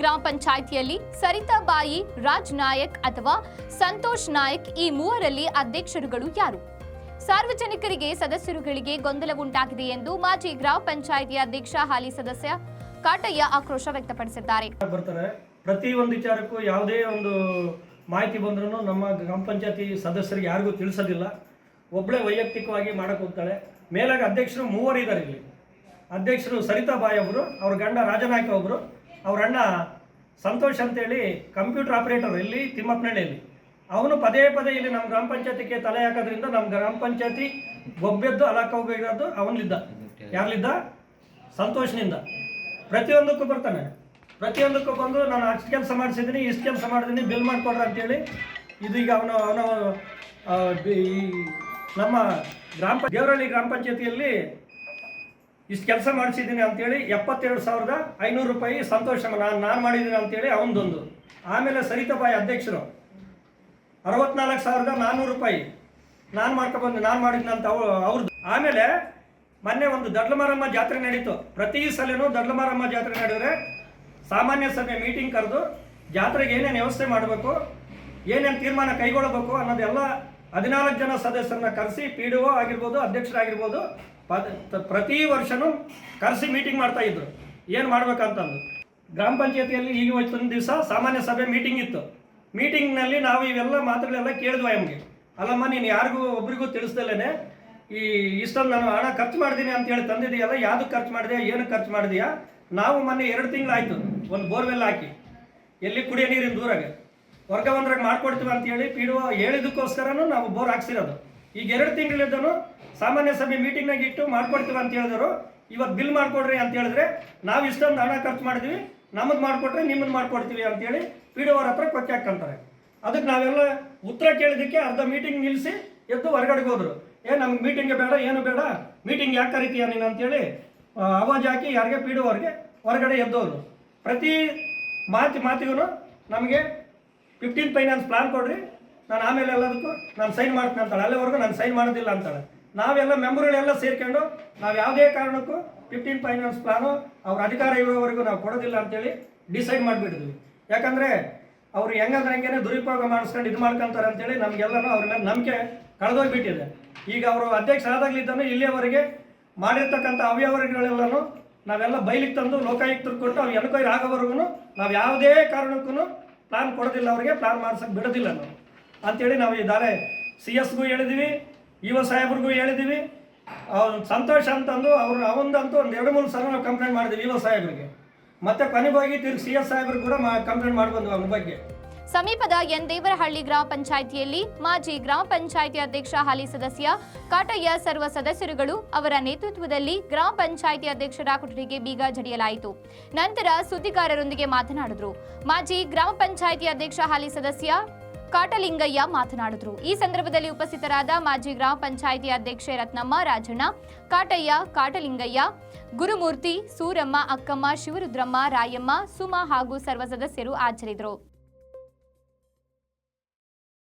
ಗ್ರಾಮ ಪಂಚಾಯಿತಿಯಲ್ಲಿ ಸರಿತಾಬಾಯಿ ರಾಜ್ ನಾಯಕ್ ಅಥವಾ ಸಂತೋಷ್ ನಾಯಕ್ ಈ ಮೂವರಲ್ಲಿ ಅಧ್ಯಕ್ಷರುಗಳು ಯಾರು? ಸಾರ್ವಜನಿಕರಿಗೆ ಸದಸ್ಯರುಗಳಿಗೆ ಗೊಂದಲ ಉಂಟಾಗಿದೆ ಎಂದು ಮಾಜಿ ಗ್ರಾಮ ಪಂಚಾಯಿತಿ ಅಧ್ಯಕ್ಷ ಹಾಲಿ ಸದಸ್ಯ ಕಾಟಯ್ಯ ಆಕ್ರೋಶ ವ್ಯಕ್ತಪಡಿಸಿದ್ದಾರೆ. ಬರ್ತಾರೆ. ಪ್ರತಿ ಒಂದು ವಿಚಾರಕ್ಕೂ ಯಾವುದೇ ಒಂದು ಮಾಹಿತಿ ಬಂದ್ರೂ ನಮ್ಮ ಗ್ರಾಮ ಪಂಚಾಯತಿ ಸದಸ್ಯರಿಗೆ ಯಾರಿಗೂ ತಿಳಿಸೋದಿಲ್ಲ. ಒಬ್ಬಳೇ ವೈಯಕ್ತಿಕವಾಗಿ ಮಾಡಕ್ಕೆ ಹೋಗ್ತಾಳೆ. ಮೇಲಾಗಿ ಅಧ್ಯಕ್ಷರು ಮೂವರು ಇದ್ದಾರೆ ಇಲ್ಲಿ. ಅಧ್ಯಕ್ಷರು ಸರಿತಾಬಾಯಿ ಅವರು, ಅವ್ರ ಗಂಡ ರಾಜನಾಯ್ಕ ಒಬ್ಬರು ಅವ್ರ ಅಣ್ಣ ಸಂತೋಷ್ ಅಂತೇಳಿ ಕಂಪ್ಯೂಟರ್ ಆಪರೇಟರ್ ಇಲ್ಲಿ ತಿಮ್ಮಪ್ಪನಹಳ್ಳಿಯಲ್ಲಿ. ಅವನು ಪದೇ ಪದೇ ಇಲ್ಲಿ ನಮ್ಮ ಗ್ರಾಮ ಪಂಚಾಯತಿಗೆ ತಲೆ ಹಾಕೋದ್ರಿಂದ ನಮ್ಮ ಗ್ರಾಮ ಪಂಚಾಯತಿ ಒಬ್ಬೆದ್ದು ಅಲಕ್ಕ ಹೋಗಿರೋದು ಅವನಿದ್ದ ಯಾರ್ಲಿದ್ದ? ಸಂತೋಷನಿಂದ. ಪ್ರತಿಯೊಂದಕ್ಕೂ ಬರ್ತಾನೆ. ಪ್ರತಿಯೊಂದಕ್ಕೂ ಬಂದು ನಾನು ಅಷ್ಟು ಕೆಲಸ ಮಾಡಿಸಿದ್ದೀನಿ, ಇಷ್ಟು ಕೆಲಸ ಮಾಡಿದ್ದೀನಿ ಬಿಲ್ ಮಾಡಿಕೊಡ್ರಿ ಅಂತೇಳಿ ಇದೀಗ ಅವನು ಅವನು ಈ ನಮ್ಮ ಗ್ರಾಮ ದೇವರಳ್ಳಿ ಗ್ರಾಮ ಪಂಚಾಯತಿಯಲ್ಲಿ ಇಷ್ಟು ಕೆಲಸ ಮಾಡಿಸಿದ್ದೀನಿ ಅಂತೇಳಿ ಎಪ್ಪತ್ತೆರಡು ಸಾವಿರದ ಐನೂರು ರೂಪಾಯಿ ಸಂತೋಷ ನಾನು ನಾನು ಮಾಡಿದ್ದೀನಿ ಅಂತೇಳಿ ಅವನದೊಂದು ಆಮೇಲೆ ಸರಿತಾಬಾಯಿ ಅಧ್ಯಕ್ಷರು. ಅರವತ್ನಾಲ್ಕು ಸಾವಿರದ ನಾನ್ನೂರು ರೂಪಾಯಿ ನಾನು ಮಾಡ್ಕೊಬಂದು ನಾನು ಮಾಡಿದ್ನಂತ ಅವ ಅವ್ರದ್ದು ಆಮೇಲೆ ಮೊನ್ನೆ ಒಂದು ದಡ್ಲಮಾರಮ್ಮ ಜಾತ್ರೆ ನಡೀತು. ಪ್ರತಿ ಸಲನೂ ದಡ್ಲಮಾರಮ್ಮ ಜಾತ್ರೆ ನಡೆದರೆ ಸಾಮಾನ್ಯ ಸಭೆ ಮೀಟಿಂಗ್ ಕರೆದು ಜಾತ್ರೆಗೆ ಏನೇನು ವ್ಯವಸ್ಥೆ ಮಾಡಬೇಕು, ಏನೇನು ತೀರ್ಮಾನ ಕೈಗೊಳ್ಳಬೇಕು ಅನ್ನೋದೆಲ್ಲ ಹದಿನಾಲ್ಕು ಜನ ಸದಸ್ಯರನ್ನ ಕರೆಸಿ ಪಿ ಡಿ ಒ ಆಗಿರ್ಬೋದು, ಅಧ್ಯಕ್ಷರಾಗಿರ್ಬೋದು ಪ್ರತಿ ವರ್ಷನೂ ಕರೆಸಿ ಮೀಟಿಂಗ್ ಮಾಡ್ತಾ ಇದ್ರು. ಏನು ಮಾಡ್ಬೇಕಂತಂದು ಗ್ರಾಮ ಪಂಚಾಯತಿಯಲ್ಲಿ ಈಗ ಒಂದು ದಿವಸ ಸಾಮಾನ್ಯ ಸಭೆ ಮೀಟಿಂಗ್ ಇತ್ತು. ಮೀಟಿಂಗ್ನಲ್ಲಿ ನಾವು ಇವೆಲ್ಲ ಮಾತುಗಳೆಲ್ಲ ಕೇಳಿದ್ವಿ ಎಮ್ಗೆ ಅಲ್ಲಮ್ಮ, ನೀನು ಯಾರಿಗೂ ಒಬ್ರಿಗೂ ತಿಳಿಸ್ದಲೇ ಈ ಇಷ್ಟೊಂದು ನಾನು ಹಣ ಖರ್ಚು ಮಾಡಿದ್ದೀನಿ ಅಂತೇಳಿ ತಂದಿದೆಯಲ್ಲ ಯಾವುದು ಖರ್ಚು ಮಾಡಿದೆ ಏನಕ್ಕೆ ಖರ್ಚು ಮಾಡಿದೆಯಾ? ನಾವು ಮೊನ್ನೆ ಎರಡು ತಿಂಗಳಾಯ್ತು, ಒಂದು ಬೋರ್ವೆಲ್ ಹಾಕಿ. ಎಲ್ಲಿ ಕುಡಿಯೋ ನೀರಿನ ದೂರಾಗೆ. ವರ್ಗ ಒಂದ್ರಾಗ ಮಾಡ್ಕೊಡ್ತೀವಿ ಅಂತೇಳಿ ಪಿ ಡಿ ಹೇಳಿದಕ್ಕೋಸ್ಕರನೂ ನಾವು ಬೋರ್ ಹಾಕ್ಸಿರೋದು. ಈಗ ಎರಡು ತಿಂಗಳಿದ್ದನು ಸಾಮಾನ್ಯ ಸಭೆ ಮೀಟಿಂಗ್ನಾಗ ಇಟ್ಟು ಮಾಡ್ಕೊಡ್ತೀವಿ ಅಂತ ಹೇಳಿದ್ರು. ಇವತ್ತು ಬಿಲ್ ಮಾಡ್ಕೊಡ್ರಿ ಅಂತ ಹೇಳಿದ್ರೆ ನಾವು ಇಷ್ಟೊಂದು ಹಣ ಖರ್ಚು ಮಾಡಿದ್ವಿ, ನಮಗೆ ಮಾಡಿಕೊಟ್ರೆ ನಿಮ್ಮದು ಮಾಡ್ಕೊಡ್ತೀವಿ ಅಂತೇಳಿ ಪಿ ಡಿ ಹತ್ರ ಕೊಚ್ಚೆ ಹಾಕ್ಕಂತಾರೆ. ಅದಕ್ಕೆ ನಾವೆಲ್ಲ ಉತ್ತರ ಕೇಳಿದ್ದಕ್ಕೆ ಅರ್ಧ ಮೀಟಿಂಗ್ ನಿಲ್ಲಿಸಿ ಎದ್ದು ಹೊರಗಡೆಗೆ ಹೋದರು. ಏ, ನಮ್ಗೆ ಮೀಟಿಂಗ್ ಬೇಡ, ಏನು ಬೇಡ, ಮೀಟಿಂಗ್ ಯಾಕೆ ಕರಿತೀಯ ನೀನು ಅಂತೇಳಿ ಹೇಳಿ ಆವಾಜ್ ಹಾಕಿ ಯಾರಿಗೆ ಪಿ ಡಿ ಹೊರಗಡೆ ಎದ್ದೋರು. ಪ್ರತಿ ಮಾತು ಮಾತಿಗೂ ನಮಗೆ ಫಿಫ್ಟೀನ್ ಫೈನಾನ್ಸ್ ಪ್ಲಾನ್ ಕೊಡ್ರಿ. ನಾನು ಆಮೇಲೆ ಎಲ್ಲದಕ್ಕೂ ನಾನು ಸೈನ್ ಮಾಡ್ತೀನಿ ಅಂತಾಳೆ. ಅಲ್ಲಿವರೆಗೂ ನಾನು ಸೈನ್ ಮಾಡೋದಿಲ್ಲ ಅಂತಾಳೆ. ನಾವೆಲ್ಲ ಮೆಂಬರ್ಗಳೆಲ್ಲ ಸೇರ್ಕೊಂಡು ನಾವು ಯಾವುದೇ ಕಾರಣಕ್ಕೂ ಫಿಫ್ಟೀನ್ ಫೈನಾನ್ಸ್ ಪ್ಲಾನು ಅವ್ರ ಅಧಿಕಾರ ಇರೋವರೆಗೂ ನಾವು ಕೊಡೋದಿಲ್ಲ ಅಂತೇಳಿ ಡಿಸೈಡ್ ಮಾಡಿಬಿಟ್ಟಿದ್ವಿ. ಯಾಕಂದರೆ ಅವ್ರು ಹೆಂಗಂದ್ರೆ ಹಂಗೇನೆ ದುರುಪಯೋಗ ಮಾಡಿಸ್ಕೊಂಡು ಇದು ಮಾಡ್ಕೊಂತಾರೆ ಅಂತೇಳಿ ನಮಗೆಲ್ಲನೂ ಅವ್ರ ಮೇಲೆ ನಂಬಿಕೆ ಕಳೆದೋಗ್ಬಿಟ್ಟಿದೆ. ಈಗ ಅವರು ಅಧ್ಯಕ್ಷ ಆದಾಗಲಿದ್ದಾನು ಇಲ್ಲಿಯವರೆಗೆ ಮಾಡಿರ್ತಕ್ಕಂಥ ಅವ್ಯವಹಾರಗಳೆಲ್ಲನೂ ನಾವೆಲ್ಲ ಬೈಲಿಗೆ ತಂದು ಲೋಕಾಯುಕ್ತರು ಕೊಟ್ಟು ಅವ್ರು ಎನ್ಕ್ವೈರಿ ಆಗೋವರೆಗೂ ನಾವು ಯಾವುದೇ ಕಾರಣಕ್ಕೂ ಪ್ಲಾನ್ ಕೊಡೋದಿಲ್ಲ ಅವರಿಗೆ ಪ್ಲಾನ್ ಮಾಡ್ಸಕ್ಕೆ ಬಿಡೋದಿಲ್ಲ ನಾವು. ಅಂತೇಳಿ ನಾವು ಈ ದಾರೆ ಸಿ ಎಸ್ಗೂ ಹೇಳಿದ್ದೀವಿ ಇ ಒ ಸಾಹೇಬ್ರಿಗೂ ಹೇಳಿದ್ದೀವಿ ಅವ್ರು ಸಂತೋಷ ಅಂತಂದು, ಅವ್ರ, ಅವಂದಂತೂ ಒಂದು ಎರಡು, ಮೂರು ಸಲ ನಾವು ಕಂಪ್ಲೇಂಟ್ ಮಾಡಿದ್ವಿ ಇ ಒ ಸಾಹೇಬ್ರಿಗೆ. ಮತ್ತೆ ಕೊನೆಗೋಗಿ ತಿರುಗಿ ಸಿ ಎಸ್ ಸಾಹೇಬ್ರಿಗೆ ಕೂಡ ಮಾ ಕಂಪ್ಲೇಂಟ್ ಮಾಡ್ಬಂದು ಅವ್ರ ಬಗ್ಗೆ. ಸಮೀಪದ ಎನ್ ದೇವರಹಳ್ಳಿ ಗ್ರಾಮ ಪಂಚಾಯಿತಿಯಲ್ಲಿ ಮಾಜಿ ಗ್ರಾಮ ಪಂಚಾಯಿತಿ ಅಧ್ಯಕ್ಷ ಹಾಲಿ ಸದಸ್ಯ ಕಾಟಯ್ಯ ಸರ್ವ ಸದಸ್ಯರುಗಳು ಅವರ ನೇತೃತ್ವದಲ್ಲಿ ಗ್ರಾಮ ಪಂಚಾಯಿತಿ ಅಧ್ಯಕ್ಷರ ಕೊಠಡಿಗೆ ಬೀಗ ಜಡಿಯಲಾಯಿತು. ನಂತರ ಸುದ್ದಿಗಾರರೊಂದಿಗೆ ಮಾತನಾಡಿದ್ರು. ಮಾಜಿ ಗ್ರಾಮ ಪಂಚಾಯಿತಿ ಅಧ್ಯಕ್ಷ ಹಾಲಿ ಸದಸ್ಯ ಕಾಟಲಿಂಗಯ್ಯ ಮಾತನಾಡಿದ್ರು. ಈ ಸಂದರ್ಭದಲ್ಲಿ ಉಪಸ್ಥಿತರಾದ ಮಾಜಿ ಗ್ರಾಮ ಪಂಚಾಯಿತಿ ಅಧ್ಯಕ್ಷೆ ರತ್ನಮ್ಮ, ರಾಜಣ್ಣ, ಕಾಟಯ್ಯ, ಕಾಟಲಿಂಗಯ್ಯ, ಗುರುಮೂರ್ತಿ, ಸೂರಮ್ಮ, ಅಕ್ಕಮ್ಮ, ಶಿವರುದ್ರಮ್ಮ, ರಾಯಮ್ಮ, ಸುಮಾ ಹಾಗೂ ಸರ್ವ ಸದಸ್ಯರು ಹಾಜರಿದ್ದರು.